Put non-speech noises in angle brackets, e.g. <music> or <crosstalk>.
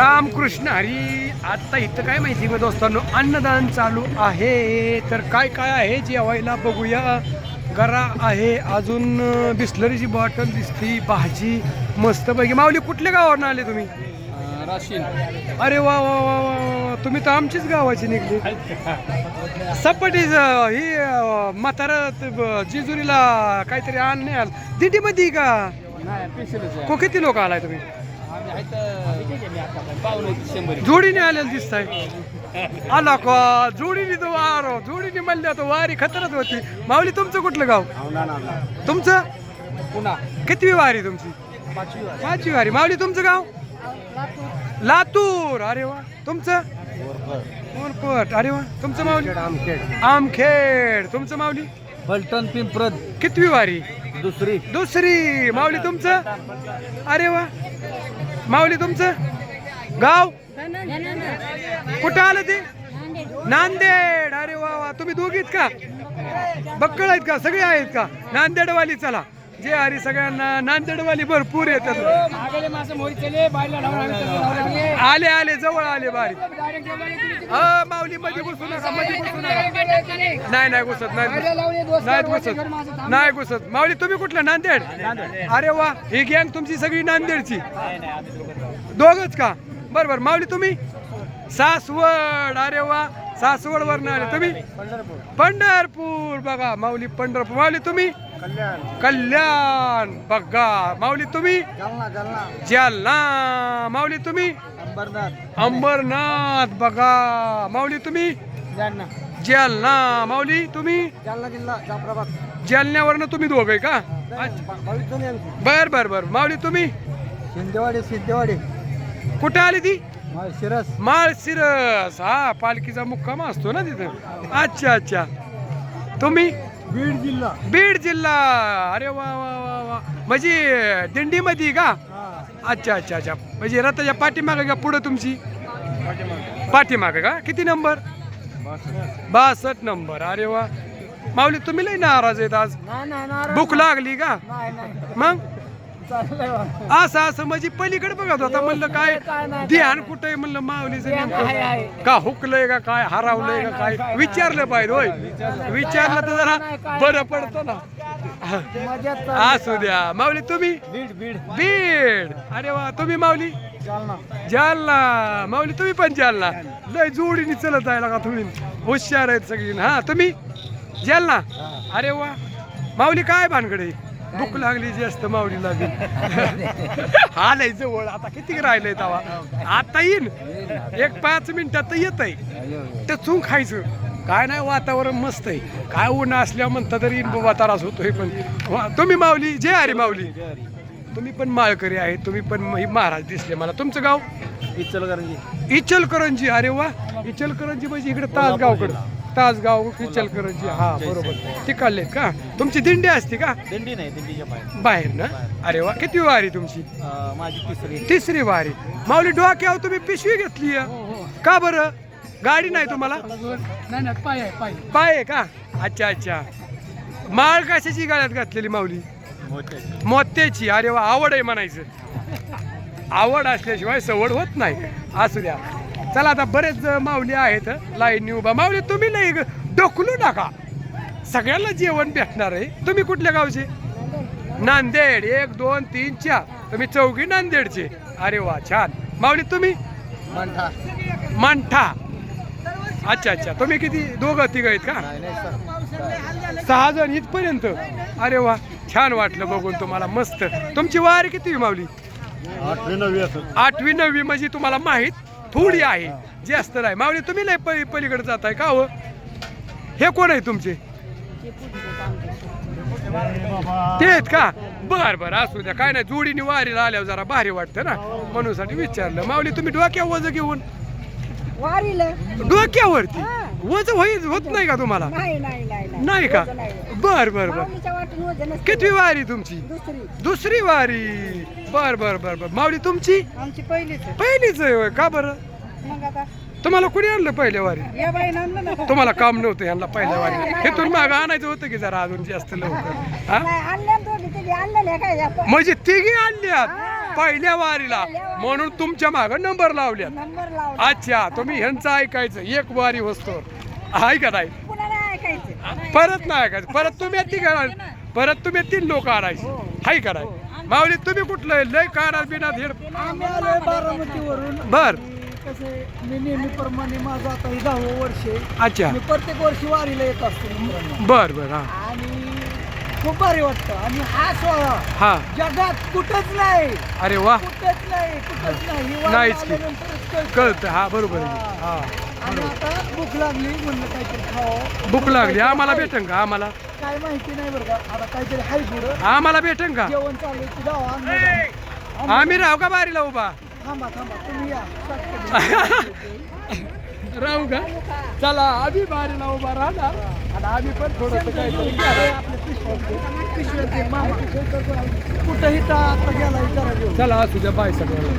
रामकृष्ण हरी आता इथं काय माहिती का दोस्तांनो? अन्नदान चालू आहे. तर काय काय आहे जेवायला बघूया. गरा आहे अजून बिस्लरीची बॉटल दिसती भाजी मस्त पैकी माऊली कुठल्या गावावरून आले तुम्ही? राशीन. अरे वा वा वा वा वा. तुम्ही तर आमचीच गावाची निघली. सपाटी ही म्हातारा त- ब- जेजुरीला काहीतरी आणणे आल. दिंडीमध्ये का? नाही को किती लोक आलाय तुम्ही? जोडीने आलेलं दिसताय. आला का? जोडीने तो वार जोडीने म्हणल्या तो वारी खतरच होती. माऊली तुमचं कुठलं गाव? तुमचं? पुन्हा कितवी वारी तुमची? पाचवी वार. माऊली तुमचं गाव? लातूर. अरे वा. तुमचं? मोरपट अरे वा. तुमचं माऊली? आमखेड. तुमचं माऊली? फलटण पिंपरद. कितवी वारी? दुसरी. दुसरी. माऊली तुमचं? अरे वा. माऊली तुमचं? गाव? कुठं आलं ते? नांदेड. अरे वा वा. तुम्ही दोघीत का? बक्कळ आहेत का? सगळे आहेत का? नांदेडवाली चला. जे हरी सगळ्यांना. नांदेडवाली भरपूर येतात. आले आले जवळ आले बारी. हा माऊली मध्ये घुसू नका मध्ये घुसू नका. नाही नाही घुसत नाही घुसत. नाही घुसत. नाही घुसत. माऊली तुम्ही कुठलं? नांदेड? अरे वा ही गँग तुमची सगळी नांदेडची. दोघच का? बर बर. माऊली तुम्ही? सासवड अरे वा. सासवड वरन आले. तुम्ही? पंढरपूर. बघा माऊली पंढरपूर. माऊली तुम्ही? कल्याण. बघा. माऊली तुम्ही? जालना जालना. जालना. माऊली तुम्ही? अंबरनाथ. अंबरनाथ. बघा. माऊली तुम्ही? जालना. जालना. माऊली तुम्ही? जालना जिल्हा जाफराबाद. जालन्यावरनं तुम्ही दोघं का. बर बर बर. माऊली तुम्ही? शिंदेवाडी सिद्धेवाडी. कुठे आली ती? शिरस. माळशिरस हा पालखीचा मुक्काम असतो ना तिथं. अच्छा अच्छा. तुम्ही? बीड जिल्हा. बीड जिल्हा. अरे वा वा वा वा. म्हणजे दिंडीमध्ये का? अच्छा अच्छा अच्छा. म्हणजे रथाच्या पाठीमागे का पुढं तुमची? पाठीमागे. का? किती नंबर? बासष्ट. नंबर. अरे वा. माऊली तुम्ही लई नाराज आहेत आज. भूक लागली का? मग? असं असं म्हणजे पलीकडे बघत होता म्हणलं काय ध्यान कुठे म्हणलं माऊलीचं का हुकलंय का काय हरावलंय का काय? विचारलं पाहिजे होय. विचारलं तर जरा बरं पडतं ना. असू द्या. माऊली तुम्ही? बीड अरे वा तुम्ही माऊली? जालना. जालना. माऊली तुम्ही पण जालना. लय जोडीने चलत आहे का तुम्ही? हुशार आहेत सगळी. हा तुम्ही? जालना? अरे वा. माऊली काय भानगडे भूक लागली जास्त माऊलीला बी आलंय जवळ आता किती राहिलंय तवा? आता येईन. एक पाच मिनिटात येत आहे टचून खायचं. काय नाही वातावरण मस्त आहे. काय ऊन असल्यावर म्हणता तरी बाबा त्रास होतोय पण. वा, तुम्ही माऊली जे हरी माऊली. तुम्ही पण माळकरी आहे तुम्ही पण हे महाराज दिसले मला. तुमचं गाव? इचलकरंजी. इचलकरंजी. अरे वा. इचलकरंजी म्हणजे इकडे तासगावकडे. तासगाव इचलकरंजी हा बरोबर. तिकडले का? तुमची दिंडी असते का? दिंडी नाही दिंडीच्या बाहेर. बाहेर ना? अरे वा किती वारी तुमची? अं, माझी तिसरी. तिसरी वारी. माऊली डोक्यावर तुम्ही पिशवी घेतली का बरं? गाडी नाही तुम्हाला? नाही नाही पाय आहे पाय पाय आहे का? अच्छा अच्छा. माळ कशाची गाळ्यात घातलेली माऊली? मोत्याची. अरे वा आवड आहे म्हणायचं. आवड असल्याशिवाय सवड होत नाही. असू द्या. चला आता बरेच माऊली आहेत लाईन उभा. माऊली तुम्ही नाही डोकलू नका. सगळ्यांना जेवण भेटणार आहे. तुम्ही कुठल्या गावचे? नांदेड. एक दोन तीन चार. तुम्ही चौघी नांदेडचे. अरे वा छान. माऊली तुम्ही? मंठा. मांठा. अच्छा अच्छा. तुम्ही किती? दोघं तिघ आहेत का? सहा. जण इथपर्यंत. अरे वा छान वाटलं बघून तुम्हाला. मस्त. तुमची वारी किती मावली आठवी नववी आठवी नववी म्हणजे तुम्हाला माहीत थोडी आहे जास्त नाही. मावली तुम्ही लय पली पलीकडे जाताय का हो? हे कोण आहे तुमचे? ते आहेत का? बर बर असू द्या. काय नाही जोडीने वारीला आल्यावर जरा भारी वाटतं ना. म्हणून साठी विचारलं. माऊली तुम्ही डोक्यावर वज घेऊन वारीला. डोक्यावरती? हा. वज होई होत नाही का तुम्हाला? नाही नाही नाही नाही. का? वजन नाही. बर बर बर. माऊलीच्या वाटून वजन असतं. कितवी वारी तुमची? दुसरी. दुसरी वारी. बर बर बर बर. माऊली तुमची? आमची पहिलीच आहे. पहिलीच आहे होय. का बरं? मग आता तुम्हाला कुणी आणलं पहिल्या वारी? या बाईनं आणलं ना. तुम्हाला काम नव्हतं यांना पहिल्या वारी. हे तुम्ही मागं आणायचं होतं की जरा अजून जास्त लवकर? हा? नाही तिघी आणलेल्या काय या प- म्हणजे तिघी आणल्यात. पहिल्या वारीला. म्हणून तुमच्या माग नंबर लावल्या नंबर लावला अच्छा तुम्ही ह्यांचं ऐकायचं. एक वारी वस्तू. आहे का नाही? पुन्हा नाही. ऐकायचं परत नाही ऐकायचं. परत तुम्ही ती करा परत तुम्ही तीन लोक आणायचे. हाय का नाही? माऊली तुम्ही कुठलं? लय काढा बिना आलोय बारामतीवरून. बर. कसे मी नेहमीप्रमाणे माझं आता हे दहावं वर्ष आहे. अच्छा. मी प्रत्येक वर्षी वारीला येत असतो बर बर हा. आणि खूप भारी वाटतं. आणि हा सोहळा हा. जगात कुठंच नाही. अरे वा. कुठंच नाही कुठंच नाही. ही वारी नाहीच की. आल्यानंतरच कळतं. कळतं. हा बरोबर आहे. हा. आणि आता भूक लागली म्हणलं काहीतरी खावं. भूक लागली. आम्हाला भेटन का? आम्हाला? काय माहिती नाही बरं का. आता काहीतरी हाय पुढं. आम्हाला भेटन का? जेवण चालू आहे. अंदाज. आम्ही राहू का बारीला उभा? थांबा थांबा. तुम्ही या. <laughs> राहू का? चला आम्ही बारीला उभा राहणार. आणि आम्ही पण थोडस काहीतरी कुठंही तर आता गेला विचारा चला असू द्या बाय सगळ्याला